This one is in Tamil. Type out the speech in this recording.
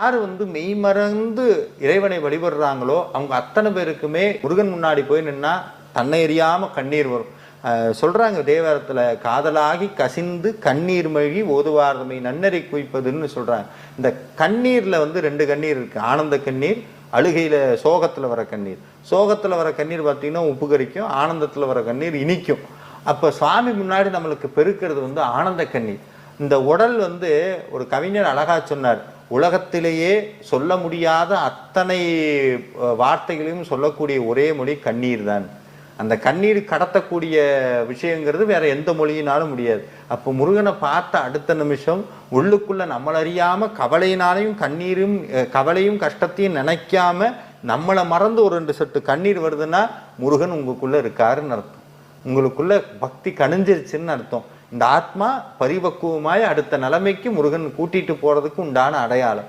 யார் வந்து மெய்மறந்து இறைவனை வழிபடுறாங்களோ அவங்க அத்தனை பேருக்குமே முருகன் முன்னாடி போய் நின்னா தன்னை எறியாம கண்ணீர் வரும். சொல்கிறாங்க சொல்றாங்க தேவாரத்துல காதலாகி கசிந்து கண்ணீர் மழி ஓதுவார்தமை நன்னரை குவிப்பதுன்னு சொல்றாங்க. இந்த கண்ணீர்ல வந்து ரெண்டு கண்ணீர் இருக்கு. ஆனந்த கண்ணீர் அழுகையில சோகத்துல வர கண்ணீர். சோகத்துல வர கண்ணீர் பார்த்தீங்கன்னா உப்பு கரிக்கும் ஆனந்தத்துல வர கண்ணீர் இனிக்கும். அப்ப சுவாமி முன்னாடி நம்மளுக்கு பெருக்கிறது வந்து ஆனந்த கண்ணீர். இந்த உடல் வந்து ஒரு கவிஞர் அழகா சொன்னார். உலகத்திலேயே சொல்ல முடியாத அத்தனை வார்த்தைகளையும் சொல்லக்கூடிய ஒரே மொழி கண்ணீர் தான். அந்த கண்ணீர் கடத்தக்கூடிய விஷயங்கிறது வேற எந்த மொழியினாலும் முடியாது. அப்போ முருகனை பார்த்த அடுத்த நிமிஷம் உள்ளுக்குள்ள நம்மளறியாம கவலையினாலையும் கண்ணீரும் கவலையும் கஷ்டத்தையும் நினைக்காம நம்மளை மறந்து ஒரு ரெண்டு சொட்டு கண்ணீர் வருதுன்னா முருகன் உங்களுக்குள்ள இருக்காருன்னு அர்த்தம். உங்களுக்குள்ள பக்தி கணிஞ்சிருச்சுன்னு அர்த்தம். இந்த ஆத்மா பரிபக்குவமாய் அடுத்த நிலைமைக்கு முருகன் கூட்டிட்டு போறதுக்கு உண்டான அடையாளம்.